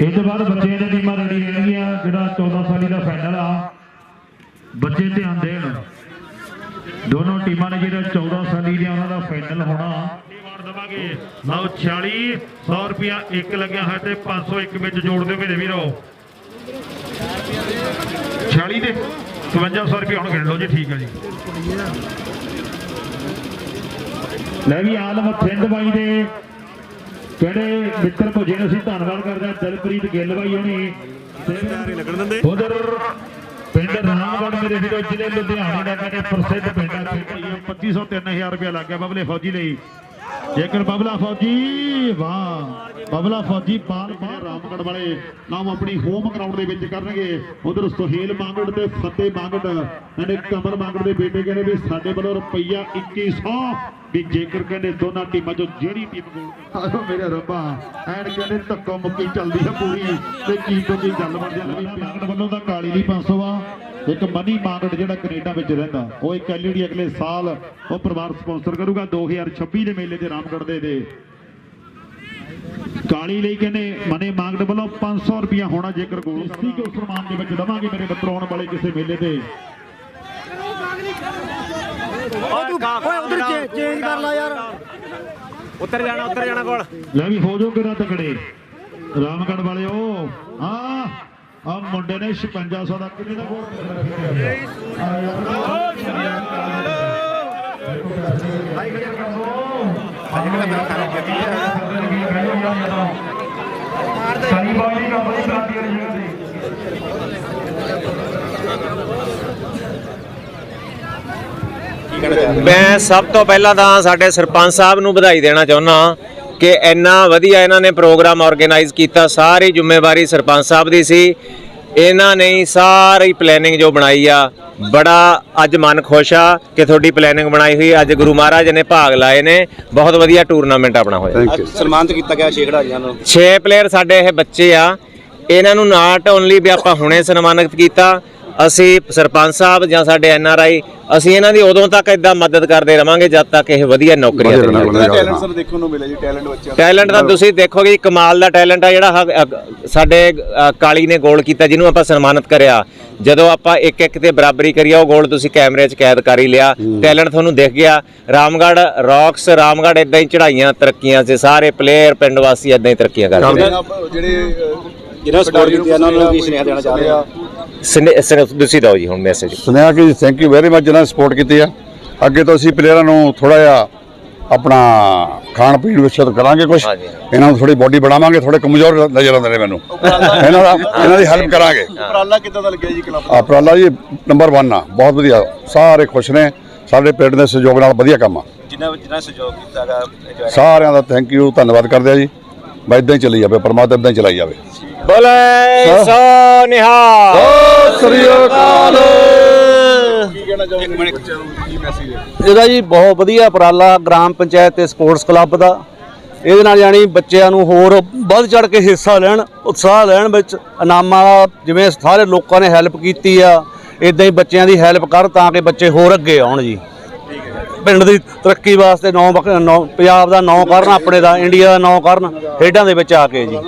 ਇਸ ਤੋਂ ਬਾਅਦ ਬੱਚੇ ਦੀਆਂ ਟੀਮਾਂ ਰੈਡੀ ਰਹਿਣਗੀਆਂ, ਜਿਹੜਾ 14 ਸਾਲੀ ਦਾ ਫਾਈਨਲ ਆ। ਬੱਚੇ ਧਿਆਨ ਦੇਣ। ਦੋਨੋਂ ਟੀਮਾਂ ਨੇ ਜਿਹੜਾ 14 ਸਾਲੀ ਦੀਆਂ ਉਹਨਾਂ ਦਾ ਫਾਈਨਲ ਹੋਣਾ। ਵਾਰ ਲਓ 46 100 ਰੁਪਿਆ ਇੱਕ ਲੱਗਿਆ ਹੈ ਤੇ 500 ਇੱਕ ਵਿੱਚ ਜੋੜ ਦਿਓ ਮੇਰੇ ਵੀਰੋ। 46 ਦੇ 5500 ਰੁਪਏ ਹੁਣ ਗਿਣ ਲਓ ਜੀ, ਠੀਕ ਹੈ ਜੀ। ਲੈ ਵੀ ਆਲਮ ਸਿੰਧ ਬਾਈ ਦੇ। ਕਿਹੜੇ ਮਿੱਤਰ ਭੋਜੇ ਨੂੰ, ਅਸੀਂ ਧੰਨਵਾਦ ਕਰਦੇ ਹਾਂ ਦਿਲਪ੍ਰੀਤ ਗਿੱਲ ਬਾਈ ਹੋਣੀ ਉਧਰ ਪਿੰਡ ਰਾਮਗੜ੍ਹ ਮੇਰੇ ਵੀਰੋ ਜ਼ਿਲ੍ਹੇ ਲੁਧਿਆਣੇ ਦਾ ਕਹਿੰਦੇ ਪ੍ਰਸਿੱਧ ਪਿੰਡ ਆ? 2500 3000 ਰੁਪਏ ਲੱਗ ਗਿਆ, ਬਬਲੇ ਫੌਜੀ ਲਈ। ਜੇਕਰ ਬਬਲਾ ਫੌਜੀ ਵਾਹ ਬਬਲਾ ਫੌਜੀ ਬਾਲ ਬਾਹਰ ਰਾਮਗੜ੍ਹ ਵਾਲੇ ਨਾਮ ਆਪਣੀ ਹੋਮ ਗਰਾਊਂਡ ਦੇ ਵਿੱਚ ਕਰਨਗੇ। ਉਧਰ ਸੁਹੇਲ ਮੰਗੜ ਤੇ ਫਤਿਹ ਮੰਗੜ ਕਹਿੰਦੇ ਕਮਲ ਮੰਗੜ ਦੇ ਬੇਟੇ ਕਹਿੰਦੇ ਵੀ ਸਾਡੇ ਵੱਲੋਂ ਰੁਪਈਆ 2100 ਵੀ ਜੇਕਰ ਕਹਿੰਦੇ ਦੋਨਾਂ ਟੀਮਾਂ ਚੋਂ ਜਿਹੜੀ ਟੀਮ ਗੋਲ ਆਹੋ ਮੇਰੇ ਰੱਬਾ ਐਨ ਕਹਿੰਦੇ ਧੱਕੋ ਮੁੱਕੀ ਚੱਲਦੀ ਹੈ ਪੂਰੀ। ਤੇ ਕੀ ਤੋਂ ਕੀ ਗੱਲ ਬਣ ਜਾਂਦੀ ਮੰਗੜ ਵੱਲੋਂ ਤਾਂ ਕਾਲੀ ਲਈ 500 ਆ। ਇੱਕ ਮਨੀ ਮਾਂਗੜ ਜਿਹੜਾ ਕੈਨੇਡਾ ਵਿੱਚ ਰਹਿੰਦਾ ਉਹ ਇੱਕ ਐਲਈਡੀ ਅਗਲੇ ਸਾਲ ਉਹ ਪਰਿਵਾਰ ਸਪਾਂਸਰ ਕਰੂਗਾ 2026 ਦੇ ਮੇਲੇ ਤੇ ਰਾਮਗੜ੍ਹ ਦੇ ਦੇ ਕਾਲੀ ਲਈ ਕਹਿੰਦੇ ਮਨੇ ਮਾਂਗੜ ਵੱਲੋਂ 500 ਰੁਪਇਆ ਹੋਣਾ ਜੇਕਰ ਗੋਲ ਸੀ ਕਿ ਉਸ ਸਨਮਾਨ ਦੇ ਵਿੱਚ ਦਵਾਂਗੇ ਮੇਰੇ ਮਿੱਤਰ ਆਉਣ ਵਾਲੇ ਕਿਸੇ ਮੇਲੇ ਤੇ। ਓਏ ਉਧਰ ਚੇਂਜ ਕਰ ਲਾ ਯਾਰ। ਉੱਤਰ ਜਾਣਾ ਉੱਤਰ ਜਾਣਾ ਕੋਲ। ਲੈ ਵੀ ਹੋ ਜਾਓ ਕਿਰਾ ਤਕੜੇ। ਰਾਮਗੜ੍ਹ ਵਾਲਿਓ ਹਾਂ। ਆ ਮੁੰਡੇ ਨੇ 5600 ਦਾ ਕਿੰਨੇ ਦਾ ਸਾਰੀ ਬਾਈ ਦਾ ਬੜੀ ਕਰਾਤੀ ਹੈ ਜੀ ਮੈਂ ਸਭ ਤੋਂ ਪਹਿਲਾਂ ਤਾਂ ਸਾਡੇ ਸਰਪੰਚ ਸਾਹਿਬ ਨੂੰ ਵਧਾਈ ਦੇਣਾ ਚਾਹੁੰਦਾ ਕਿ ਇੰਨਾ ਵਧੀਆ ਇਹਨਾਂ ਨੇ ਪ੍ਰੋਗਰਾਮ ਆਰਗੇਨਾਈਜ਼ ਕੀਤਾ ਸਾਰੀ ਜ਼ਿੰਮੇਵਾਰੀ ਸਰਪੰਚ ਸਾਹਿਬ ਦੀ ਸੀ। ਇਹਨਾਂ ਨੇ ਹੀ ਸਾਰੀ ਪਲੈਨਿੰਗ ਜੋ ਬਣਾਈ ਆ ਬੜਾ ਅੱਜ ਮਨ ਖੁਸ਼ ਆ ਕਿ ਤੁਹਾਡੀ ਪਲੈਨਿੰਗ ਬਣਾਈ ਹੋਈ। ਅੱਜ ਗੁਰੂ ਮਹਾਰਾਜ ਨੇ ਭਾਗ ਲਾਏ ਨੇ ਬਹੁਤ ਵਧੀਆ ਟੂਰਨਾਮੈਂਟ ਆਪਣਾ ਹੋਇਆ। ਸਨਮਾਨਿਤ ਕੀਤਾ ਗਿਆ ਛੇ ਖਿਡਾਰੀਆਂ ਨੂੰ। 6 ਪਲੇਅਰ ਸਾਡੇ ਇਹ ਬੱਚੇ ਆ। ਇਹਨਾਂ ਨੂੰ ਨਾਟ ਓਨਲੀ ਵੀ ਆਪਾਂ ਹੁਣੇ ਸਨਮਾਨਿਤ ਕੀਤਾ ਅਸੀਂ ਸਰਪੰਚ ਸਾਹਿਬ ਜਾਂ ਸਾਡੇ ਐਨ ਆਰ ਆਈ ਅਸੀਂ ਇਹਨਾਂ ਦੀ ਉਦੋਂ ਤੱਕ ਇਦਾਂ ਮਦਦ ਕਰਦੇ ਰਵਾਂਗੇ ਜਦ ਤੱਕ ਇਹ ਵਧੀਆ ਨੌਕਰੀਆਂ ਤੇ ਨਹੀਂ ਟੈਲੈਂਟ ਸਰ ਦੇਖਣ ਨੂੰ ਮਿਲਿਆ ਜੀ ਟੈਲੈਂਟ ਬੱਚਿਆਂ ਦਾ ਟੈਲੈਂਟ ਤਾਂ ਤੁਸੀਂ ਦੇਖੋਗੇ ਜੀ, ਕਮਾਲ ਦਾ ਟੈਲੈਂਟ ਆ ਜਿਹੜਾ ਹ- ਸਾਡੇ ਅ, ਕਾਲੀ ਨੇ ਗੋਲ ਕੀਤਾ ਜਿਹਨੂੰ ਆਪਾਂ ਸਨਮਾਨਿਤ ਕਰਿਆ। ਜਦੋਂ ਆਪਾਂ ਇੱਕ ਇੱਕ ਤੇ ਬਰਾਬਰੀ ਕਰੀ ਆ ਉਹ ਗੋਲ ਤੁਸੀਂ ਕੈਮਰੇ 'ਚ ਕੈਦ ਕਰ ਹੀ ਲਿਆ। ਟੈਲੈਂਟ ਤੁਹਾਨੂੰ ਦਿਖ ਗਿਆ। ਰਾਮਗੜ੍ਹ ਰੌਕਸ ਰਾਮਗੜ੍ਹ ਇਦਾਂ ਹੀ ਚੜਾਈਆਂ ਤਰੱਕੀਆਂ 'ਚ ਸਾਰੇ ਪਲੇਅਰ ਪਿੰਡ ਵਾਸੀ ਇਦਾਂ ਹੀ ਤਰੱਕੀਆਂ ਕਰਦੇ ਨੇ। ਜਿਹੜੇ ਜਿਹਨਾਂ ਸਪੋਰਟ ਕੀਤੀ ਉਹਨਾਂ ਨੂੰ ਕੀ ਸੁਨੇਹਾ ਦੇਣਾ ਚਾਹ ਰਹੇ ਆ ਤੁਸੀਂ ਦਿਓ ਜੀ ਹੁਣ ਮੈਸੇਜ ਸੁਨੇਹਾ ਕਿ ਥੈਂਕ ਯੂ ਵੈਰੀ ਮਚ ਜਿਹਨਾਂ ਨੇ ਸਪੋਰਟ ਕੀਤੀ ਆ। ਅੱਗੇ ਤੋਂ ਅਸੀਂ ਪਲੇਅਰਾਂ ਨੂੰ ਥੋੜਾ ਜਿਹਾ ਆਪਣਾ ਖਾਣ ਪੀਣ ਵਿੱਚ ਸ਼ੁੱਧ ਕਰਾਂਗੇ ਕੁਝ। ਇਹਨਾਂ ਨੂੰ ਥੋੜੀ ਬੋਡੀ ਬਣਾਵਾਂਗੇ ਥੋੜੇ ਕਮਜ਼ੋਰ ਨਜ਼ਰ ਆਉਂਦੇ ਨੇ ਮੈਨੂੰ। ਇਹਨਾਂ ਦਾ ਇਹਨਾਂ ਦੀ ਹੈਲਪ ਕਰਾਂਗੇ। ਉਪਰਾਲਾ ਕਿੱਦਾਂ ਦਾ ਲੱਗਿਆ ਜੀ ਕਲੱਬ ਆ ਉਪਰਾਲਾ ਜੀ ਨੰਬਰ 1 ਆ ਬਹੁਤ ਵਧੀਆ। ਸਾਰੇ ਖੁਸ਼ ਨੇ। ਸਾਡੇ ਪਿੰਡ ਦੇ ਸਹਿਯੋਗ ਨਾਲ ਵਧੀਆ ਕੰਮ ਆ। ਜਿਨ੍ਹਾਂ ਜਿਨ੍ਹਾਂ ਸਹਿਯੋਗ ਕੀਤਾਗਾ enjoy ਸਾਰਿਆਂ ਦਾ ਥੈਂਕ ਯੂ ਧੰਨਵਾਦ ਕਰਦੇ ਆ ਜੀ। ਬਸ ਇਦਾਂ ਹੀ ਚੱਲੀ ਜਾਵੇ ਪਰਮਾਤਮਾ ਇਦਾਂ ਹੀ ਚਲਾਈ ਜਾਵੇ। ਬੋਲੇ ਸੋ ਨਿਹਾਲ। ਸ੍ਰੀ ਅਕਾਲ। ਇਹਦਾ ਜੀ ਬਹੁਤ ਵਧੀਆ ਉਪਰਾਲਾ ਗ੍ਰਾਮ ਪੰਚਾਇਤ ਤੇ ਸਪੋਰਟਸ ਕਲੱਬ ਦਾ। ਇਹਦੇ ਨਾਲ ਜਾਣੀ ਬੱਚਿਆਂ ਨੂੰ ਹੋਰ ਵੱਧ ਚੜ ਕੇ ਹਿੱਸਾ ਲੈਣ ਉਤਸ਼ਾਹ ਲੈਣ ਵਿੱਚ ਇਨਾਮਾਂ ਦਾ ਜਿਵੇਂ ਸਾਰੇ ਲੋਕਾਂ ਨੇ ਹੈਲਪ ਕੀਤੀ ਆ ਇਦਾਂ ਹੀ ਬੱਚਿਆਂ ਦੀ ਹੈਲਪ ਕਰ ਤਾਂ ਕਿ ਬੱਚੇ ਹੋਰ ਅੱਗੇ ਆਉਣ ਜੀ। ਪਿੰਡ ਦੀ ਤਰੱਕੀ ਵਾਸਤੇ ਨੌ ਨੌ ਪੰਜਾਬ ਦਾ ਨੌ ਕਰਨ, ਆਪਣੇ ਦਾ, ਇੰਡੀਆ ਦਾ ਨੌ ਕਰਨ, ਖੇਡਾਂ ਦੇ ਵਿੱਚ ਆ ਕੇ ਜੀ।